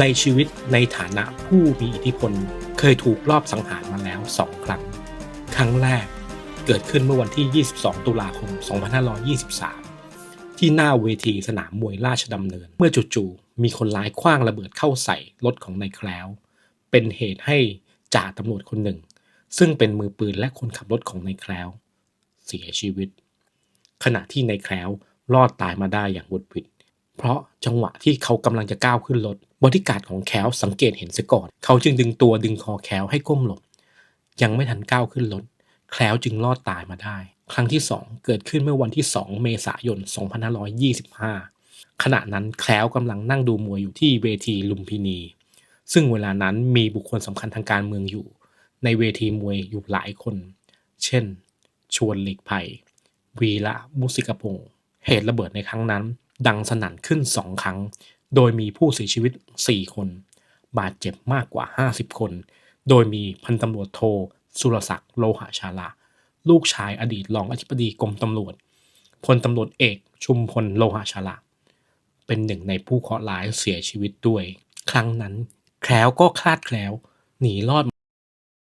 ในชีวิตในฐานะผู้มีอิทธิพลเคยถูกลอบสังหารมาแล้วสองครั้ง ครั้งแรกเกิดขึ้นเมื่อวันที่ 22 ตุลาคม 2523 ที่หน้าเวทีสนามมวยราชดำเนิน เมื่อจู่ๆมีคนร้ายคว้างระเบิดเข้าใส่รถของนายแคล้ว เป็นเหตุให้จ่าตำรวจคนหนึ่ง ซึ่งเป็นมือปืนและคนขับรถของนายแคล้ว เสียชีวิต ขณะที่นายแคล้วรอดตายมาได้อย่างวุดวิด เพราะจังหวะที่เขากำลังจะก้าวขึ้นรถบริการดของแคลสังเกตเห็นเสียก่อน เขาจึงดึงตัวดึงคอแคลให้ก้มหลบ ยังไม่ทันก้าวขึ้นรถแคลวจึงรอดตายมาได้ ครั้งที่ 2 เกิดขึ้นเมื่อวันที่ 2 เมษายน 2525 ขณะนั้นแคลวกำลังนั่งดูมวยอยู่ที่เวทีลุมพินี ซึ่งเวลานั้นมีบุคคลสำคัญทางการเมืองอยู่ ในเวทีมวยอยู่หลายคน เช่น ชวนหลีกภัย วีระมุสิกพงศ์เหตุระเบิดในครั้งนั้น ดังสนั่นขึ้นสองครั้ง โดยมีผู้เสียชีวิต 4 คน บาดเจ็บมากกว่า 50 คน โดยมีพันตำรวจโท สุรศักดิ์โลหะชาลา ลูกชายอดีตรองอธิบดีกรมตำรวจ พลตำรวจเอกชุมพลโลหะชาลา เป็นหนึ่งในผู้เคราะห์ร้ายเสียชีวิตด้วย ครั้งนั้นแคล้วก็คลาดแคล้ว หนีรอด